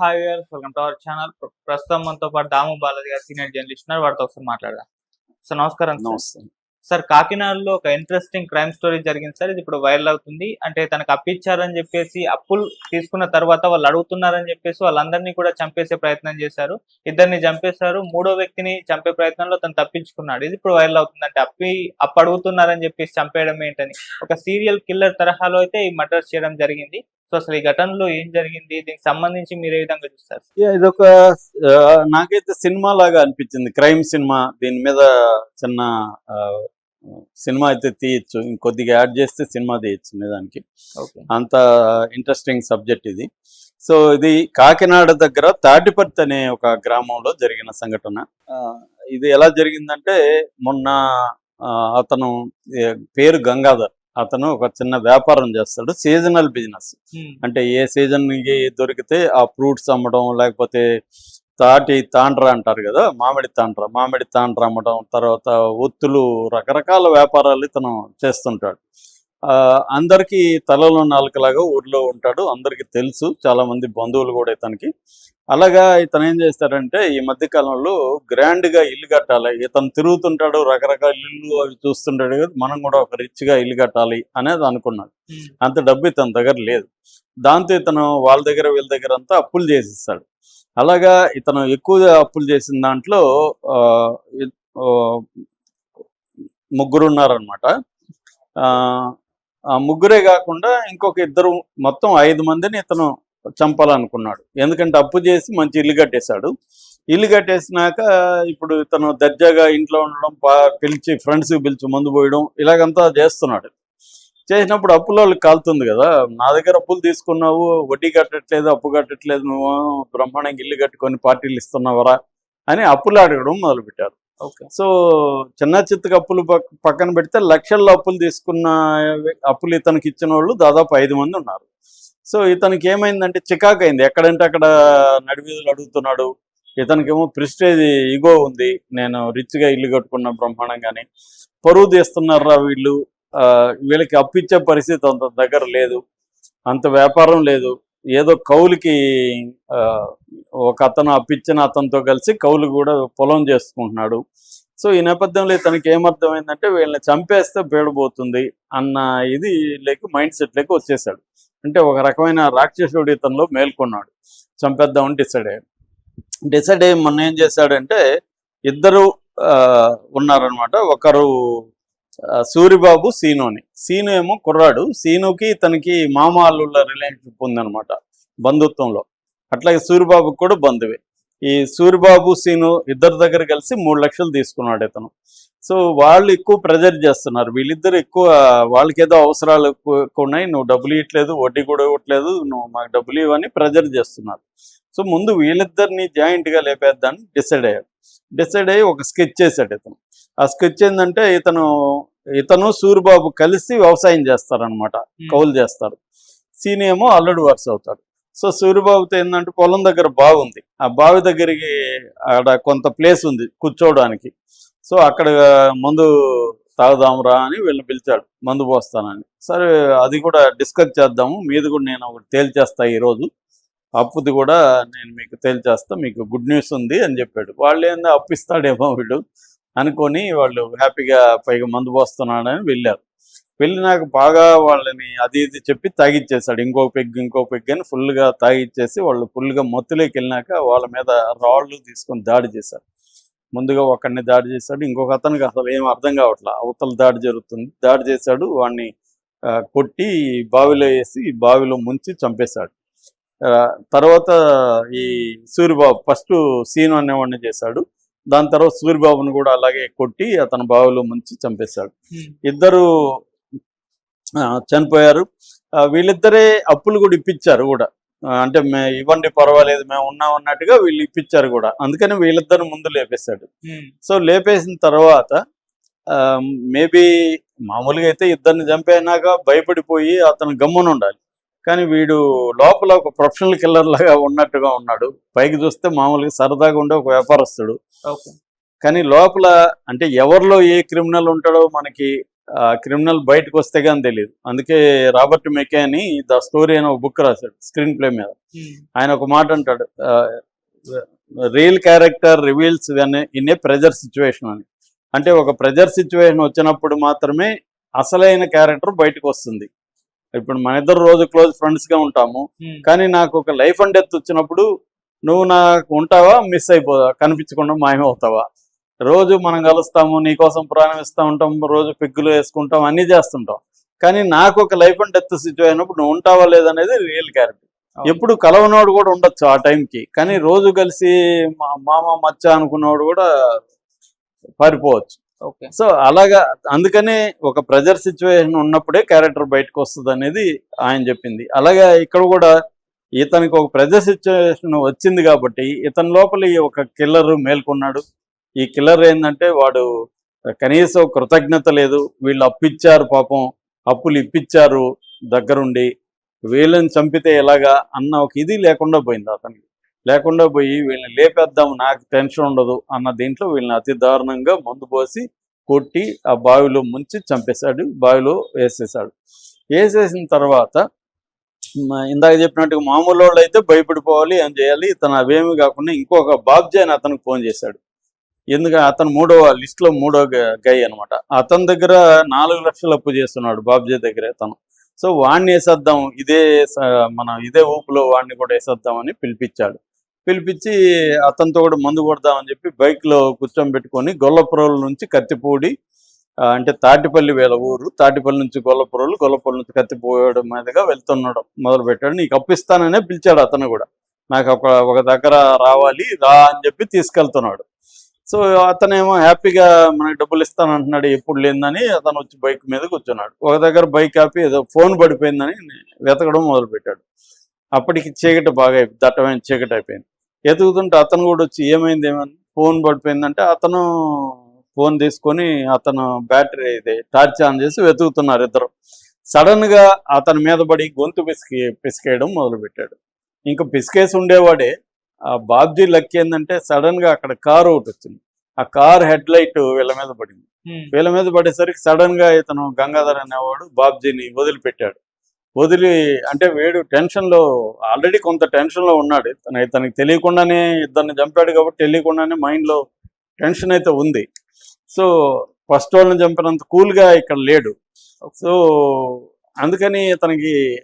Hi welcome to our channel ప్రస్తుతం మనతో పాటు దాము బాలాజీ గారు సీనియర్ జర్నలిస్ట్ ఉన్నారు. వారితో ఒకసారి మాట్లాడదాం. సార్ నమస్కారం సార్ కాకినాడలో ఒక ఇంట్రెస్టింగ్ క్రైమ్ స్టోరీ జరిగింది సార్ ఇది ఇప్పుడు వైరల్ అవుతుంది. అంటే తనకు అప్పిచ్చారని చెప్పేసి అప్పులు తీసుకున్న తర్వాత వాళ్ళు అడుగుతున్నారని చెప్పేసి వాళ్ళందరినీ కూడా చంపేసే ప్రయత్నం చేశారు. ఇద్దరిని చంపేశారు. మూడో వ్యక్తిని చంపే ప్రయత్నంలో తను తప్పించుకున్నాడు. ఇది ఇప్పుడు వైరల్ అవుతుంది అంటే అప్పి అప్పు అడుగుతున్నారని చెప్పేసి చంపేయడం ఏంటని. ఒక సీరియల్ కిల్లర్ తరహాలో అయితే ఈ మర్డర్స్ చేయడం జరిగింది. సో అసలు ఈ ఘటనలో ఏం జరిగింది? దీనికి సంబంధించి మీరు ఏ విధంగా చూస్తారు? ఇదొక నాకైతే సినిమా లాగా అనిపించింది. క్రైమ్ సినిమా దీని మీద చిన్న సినిమా అయితే తీయచ్చు. ఇంకొద్దిగా యాడ్ చేస్తే సినిమా తీయచ్చు నిజానికి అంత ఇంట్రెస్టింగ్ సబ్జెక్ట్ ఇది. సో ఇది కాకినాడ దగ్గర తాటిపర్తి అనే ఒక గ్రామంలో జరిగిన సంఘటన. ఇది ఎలా జరిగిందంటే మొన్న అతను పేరు గంగాధర్. అతను ఒక చిన్న వ్యాపారం చేస్తాడు సీజనల్ బిజినెస్ అంటే ఏ సీజన్కి దొరికితే ఆ ఫ్రూట్స్ అమ్మడం లేకపోతే తాటి తాండ్ర అంటారు కదా మామిడి తాండ్ర. మామిడి తాండ్ర అమ్మడం తర్వాత ఒత్తులు రకరకాల వ్యాపారాలు ఇతను చేస్తుంటాడు. ఆ, అందరికీ తలలో నాలుకలాగా ఊర్లో ఉంటాడు అందరికీ తెలుసు చాలా మంది బంధువులు కూడా ఇతనికి. అలాగా ఇతను ఏం చేస్తారంటే ఈ మధ్య కాలంలో గ్రాండ్గా ఇల్లు కట్టాలి. ఇతను తిరుగుతుంటాడు రకరకాల ఇల్లు అవి చూస్తుంటాడు కదా మనం కూడా ఒక రిచ్గా ఇల్లు కట్టాలి అనేది అనుకున్నాడు. అంత డబ్బు ఇతని దగ్గర లేదు. దాంతో ఇతను వాళ్ళ దగ్గర వీళ్ళ దగ్గర అంతా అప్పులు చేసిస్తాడు. అలాగా ఇతను ఎక్కువగా అప్పులు చేసిన దాంట్లో ముగ్గురు ఉన్నారనమాట ఆ ముగ్గురే కాకుండా ఇంకొక ఇద్దరు మొత్తం ఐదు మందిని ఇతను చంపాలనుకున్నాడు. ఎందుకంటే అప్పు చేసి మంచి ఇల్లు కట్టేశాడు. ఇల్లు కట్టేసినాక ఇప్పుడు ఇతను దర్జాగా ఇంట్లో ఉండడం పిలిచి ఫ్రెండ్స్ పిలిచి మందు పోయడం ఇలాగంతా చేస్తున్నాడు. చేసినప్పుడు అప్పుల వాళ్ళకి కాలుతుంది కదా. నా దగ్గర అప్పులు తీసుకున్నావు వడ్డీ కట్టట్లేదు అప్పు కట్టట్లేదు నువ్వు బ్రహ్మాండంగా ఇల్లు కట్టుకొని పార్టీలు ఇస్తున్నావరా అని అప్పులు అడగడం మొదలుపెట్టారు. ఓకే. సో చిన్న చిత్తక అప్పులు పక్- పక్కన పెడితే లక్షల్లో అప్పులు తీసుకున్న అప్పులు ఇతనికి ఇచ్చిన వాళ్ళు దాదాపు ఐదు మంది ఉన్నారు. సో ఇతనికి ఏమైందంటే చికాకు అయింది. ఎక్కడంటే అక్కడ నడివీధులు అడుగుతున్నాడు. ఇతనికేమో ప్రిస్టేజ్ ఇగో ఉంది. నేను రిచ్గా ఇల్లు కట్టుకున్న బ్రహ్మాండంగానే. పరువు తీస్తున్నారా వీళ్ళు. ఆ, వీళ్ళకి అప్పిచ్చే పరిస్థితి అంత దగ్గర లేదు. అంత వ్యాపారం లేదు. ఏదో కౌలుకి ఆ, ఒక అతను అప్పిచ్చిన అతనితో కలిసి కౌలు కూడా పొలం చేసుకుంటున్నాడు. సో ఈ నేపథ్యంలో ఇతనికి ఏమర్థమైందంటే వీళ్ళని చంపేస్తే పీడబోతుంది అన్న ఇది లేక మైండ్ సెట్ లేక వచ్చేసాడు. అంటే ఒక రకమైన రాక్షసుడి ఇతనిలో మేల్కొన్నాడు. చంపేద్దామని డిసైడ్ అయ్యాడు. డిసైడ్ అయ్యి మొన్న ఏం చేశాడంటే ఇద్దరు ఆ, ఉన్నారనమాట ఒకరు ఆ, సూరిబాబు సీనుని. సీను ఏమో కుర్రాడు. సీనుకి ఇతనికి మామ అల్లుళ్ళ రిలేషన్షిప్ ఉందనమాట బంధుత్వంలో. అట్లాగే సూరిబాబుకి కూడా బంధువే. ఈ సూరిబాబు సీను ఇద్దరి దగ్గర కలిసి మూడు లక్షలు తీసుకున్నాడు ఇతను. సో వాళ్ళు ఎక్కువ ప్రెజర్ చేస్తున్నారు. వీళ్ళిద్దరు ఎక్కువ వాళ్ళకి ఏదో అవసరాలు ఎక్కువ ఉన్నాయి నువ్వు డబ్బులు ఇవ్వట్లేదు వడ్డీ కూడా ఇవ్వట్లేదు నువ్వు మాకు డబ్బులు ఇవ్వని ప్రెజర్ చేస్తున్నారు. సో ముందు వీళ్ళిద్దరిని జాయింట్గా లేపేద్దాన్ని డిసైడ్ అయ్యాడు. డిసైడ్ అయ్యి ఒక స్కెచ్ చేశాడు ఇతను. ఆ స్కెచ్ ఏంటంటే ఇతను ఇతను సూరిబాబు కలిసి వ్యవసాయం చేస్తారనమాట కౌలు చేస్తారు. సీని ఏమో అల్లుడు వరుస అవుతాడు. సో సూర్యబాబుతో ఏంటంటే పొలం దగ్గర బావి ఉంది ఆ బావి దగ్గరికి ఆడ కొంత ప్లేస్ ఉంది కూర్చోవడానికి. సో అక్కడ మందు తాగుదాంరా అని వీళ్ళని పిలిచాడు. మందు పోస్తానని. సరే అది కూడా డిస్కస్ చేద్దాము. మీది కూడా నేను ఒకటి తేల్చేస్తా ఈరోజు. అప్పుది కూడా నేను మీకు తేల్చేస్తా. మీకు గుడ్ న్యూస్ ఉంది అని చెప్పాడు. వాళ్ళు ఏందో అప్పిస్తాడేమో వీడు అనుకొని వాళ్ళు హ్యాపీగా పైగా మందు పోస్తున్నాడని వెళ్ళారు. వెళ్ళినాక బాగా వాళ్ళని అది ఇది చెప్పి తాగిచ్చేసాడు ఇంకో పెగ్ ఇంకో పెగ్ అని ఫుల్గా తాగిచ్చేసి వాళ్ళు ఫుల్గా మత్తులోకి వెళ్ళినాక వాళ్ళ మీద రాళ్ళు తీసుకొని దాడి చేశారు. ముందుగా ఒకరిని దాడి చేశాడు ఇంకొక అతనికి అసలు ఏం అర్థం కావట్లా. అవతల దాడి జరుగుతుంది. దాడి చేశాడు వాడిని కొట్టి బావిలో వేసి బావిలో ముంచి చంపేశాడు. తర్వాత ఈ సూర్యబాబు ఫస్ట్ సీను అనేవాడిని చేశాడు. దాని తర్వాత సూర్యబాబుని కూడా అలాగే కొట్టి అతని బావిలో ముంచి చంపేశాడు. ఇద్దరు చనిపోయారు. వీళ్ళిద్దరే అప్పులు కూడా ఇప్పించారు కూడా. అంటే మే ఇవ్వండి పర్వాలేదు మేము ఉన్నాం అన్నట్టుగా వీళ్ళు ఇప్పించారు కూడా. అందుకని వీళ్ళిద్దరు ముందు లేపేశాడు. సో లేపేసిన తర్వాత మేబీ మామూలుగా అయితే ఇద్దరిని చంపేనాక భయపడిపోయి అతను గమ్మున ఉండాలి. కానీ వీడు లోపల ఒక ప్రొఫెషనల్ కిల్లర్ లాగా ఉన్నట్టుగా ఉన్నాడు. పైకి చూస్తే మామూలుగా సరదాగా ఉండే ఒక వ్యాపారస్తుడు. కానీ లోపల అంటే ఎవరిలో ఏ క్రిమినల్ ఉంటాడో మనకి క్రిమినల్ బయటకు వస్తే కానీ తెలియదు అందుకే రాబర్ట్ మెకే అని ద స్టోరీ అని ఒక బుక్ రాశాడు స్క్రీన్ ప్లే మీద. ఆయన ఒక మాట అంటాడు real character reveals in a pressure situation అని. అంటే ఒక ప్రెజర్ సిచ్యువేషన్ వచ్చినప్పుడు మాత్రమే అసలైన క్యారెక్టర్ బయటకు వస్తుంది. ఇప్పుడు మన ఇద్దరు రోజు క్లోజ్ ఫ్రెండ్స్గా ఉంటాము కానీ నాకు ఒక లైఫ్ అండ్ డెత్ వచ్చినప్పుడు నువ్వు నాకు ఉంటావా మిస్ అయిపోవా కనిపించకుండా మాయమవుతావా? రోజు మనం కలుస్తాము నీకోసం ప్రాణం ఇస్తూ ఉంటాం రోజు పెగ్గులు వేసుకుంటాం అన్నీ చేస్తుంటాం. కానీ నాకు ఒక లైఫ్ అండ్ డెత్ సిచ్యువేషన్ అయినప్పుడు నువ్వు ఉంటావా లేదనేది రియల్ క్యారెక్టర్ ఎప్పుడు కలవనోడు కూడా ఉండొచ్చు ఆ టైంకి కానీ రోజు కలిసి మా మామ మచ్చ అనుకున్నవాడు కూడా పారిపోవచ్చు. ఓకే. సో అలాగా అందుకనే ఒక ప్రెజర్ సిచ్యువేషన్ ఉన్నప్పుడే క్యారెక్టర్ బయటకు వస్తుంది అనేది ఆయన చెప్పింది. అలాగే ఇక్కడ కూడా ఇతనికి ఒక ప్రెజర్ సిచ్యువేషన్ వచ్చింది కాబట్టి ఇతని లోపల ఒక కిల్లర్ మేల్కొన్నాడు. ఈ కిల్లర్ ఏంటంటే వాడు కనీసం కృతజ్ఞత లేదు. వీళ్ళు అప్పిచ్చారు పాపం. అప్పులు ఇప్పించారు దగ్గరుండి. వీళ్ళని చంపితే ఎలాగా అన్న ఒక ఇది లేకుండా పోయింది అతనికి. లేకుండా పోయి వీళ్ళని లేపేద్దాం నాకు టెన్షన్ ఉండదు అన్న దీంట్లో వీళ్ళని అతి దారుణంగా మందు పోసి కొట్టి ఆ బావిలో ముంచి చంపేశాడు బావిలో వేసేసాడు వేసేసిన తర్వాత ఇందాక చెప్పినట్టుగా మామూలు వాళ్ళు అయితే భయపడిపోవాలి ఏం చేయాలి? ఇతను అవేమి కాకుండా ఇంకొక బాబ్జీ అని అతనికి ఫోన్ చేశాడు. ఎందుకంటే అతను మూడవ లిస్ట్లో మూడో గై అనమాట అతని దగ్గర నాలుగు లక్షలు అప్పు చేస్తున్నాడు బాబ్జీ దగ్గర అతను. సో వాడిని వేసేద్దాం ఇదే మనం మన ఇదే ఊపులో వాడిని కూడా వేసేద్దామని పిలిపించాడు. పిలిపించి అతనితో కూడా మందు కొడదామని చెప్పి బైక్లో కూర్చోబెట్టుకొని గొల్లపురోల నుంచి కత్తిపూడి అంటే తాటిపల్లి వేల ఊరు తాటిపల్లి నుంచి గొల్లపురోలు గొల్లపురం నుంచి కత్తిపోయడం మీదుగా వెళ్తున్నాడు మొదలు పెట్టాడు. నీకు అప్పిస్తాననే పిలిచాడు అతను కూడా. నాకు ఒక ఒక దగ్గర రావాలి రా అని చెప్పి తీసుకెళ్తున్నాడు. సో అతనేమో హ్యాపీగా మనకి డబ్బులు ఇస్తాను అంటున్నాడు ఎప్పుడు లేదని అతను వచ్చి బైక్ మీద కూర్చున్నాడు. ఒక దగ్గర బైక్ ఆపి ఏదో ఫోన్ పడిపోయిందని వెతకడం మొదలు పెట్టాడు అప్పటికి చీకటి బాగా దట్టమైన చీకటి అయిపోయింది. ఎతుకుతుంటే అతను కూడా వచ్చి ఏమైంది ఏమని ఫోన్ పడిపోయిందంటే అతను ఫోన్ తీసుకొని అతను బ్యాటరీ ఇది టార్చ్ ఆన్ చేసి వెతుకుతున్నారు ఇద్దరు. సడన్గా అతని మీద పడి గొంతు పిసికి పిసికేయడం మొదలు పెట్టాడు ఇంకా పిసికేసి ఉండేవాడే బాబ్జీ లక్ ఏంటంటే సడన్గా అక్కడ కారు ఒకటి వచ్చింది. ఆ కార్ హెడ్ లైట్ వీళ్ళ మీద పడింది. వీళ్ళ మీద పడేసరికి సడన్గా ఇతను గంగాధర్ అనేవాడు బాబ్జీని వదిలిపెట్టాడు. వదిలి అంటే వీడు టెన్షన్లో ఆల్రెడీ కొంత టెన్షన్లో ఉన్నాడు. ఇతను ఇతనికి తెలియకుండానే ఇద్దరిని చంపాడు కాబట్టి తెలియకుండానే మైండ్లో టెన్షన్ అయితే ఉంది. సో ఫస్ట్ వాళ్ళని చంపినంత కూల్గా ఇక్కడ లేడు. సో అందుకని ఇతనికి